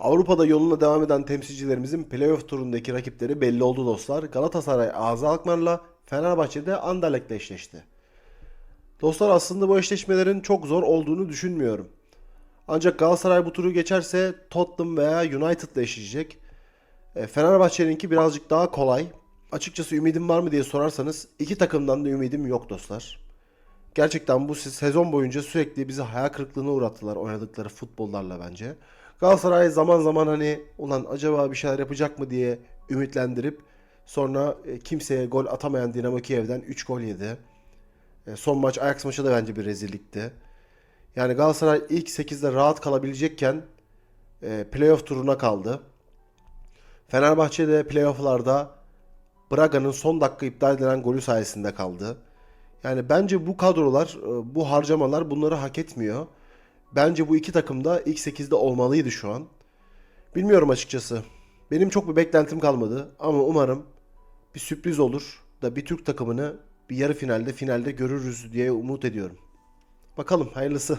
Avrupa'da yoluna devam eden temsilcilerimizin playoff turundaki rakipleri belli oldu dostlar. Galatasaray AZ Alkmaar'la Fenerbahçe'de Anderlecht'le eşleşti. Dostlar aslında bu eşleşmelerin çok zor olduğunu düşünmüyorum. Ancak Galatasaray bu turu geçerse Tottenham veya United'la eşleşecek. E, Fenerbahçe'ninki birazcık daha kolay. Açıkçası ümidim var mı diye sorarsanız iki takımdan da ümidim yok dostlar. Gerçekten bu sezon boyunca sürekli bizi hayal kırıklığına uğrattılar oynadıkları futbollarla bence. Galatasaray zaman zaman hani ulan acaba bir şeyler yapacak mı diye ümitlendirip sonra e, kimseye gol atamayan Dinamo Kiev'den 3 gol yedi. E, Son maç Ajax maçı da bence bir rezillikti. Yani Galatasaray ilk 8'de rahat kalabilecekken e, playoff turuna kaldı. Fenerbahçe de playofflarda Braga'nın son dakika iptal edilen golü sayesinde kaldı. Yani bence bu kadrolar, bu harcamalar bunları hak etmiyor. Bence bu iki takım da ilk 8'de olmalıydı şu an. Bilmiyorum açıkçası. Benim çok bir beklentim kalmadı ama umarım bir sürpriz olur da bir Türk takımını bir yarı finalde finalde görürüz diye umut ediyorum. Bakalım hayırlısı.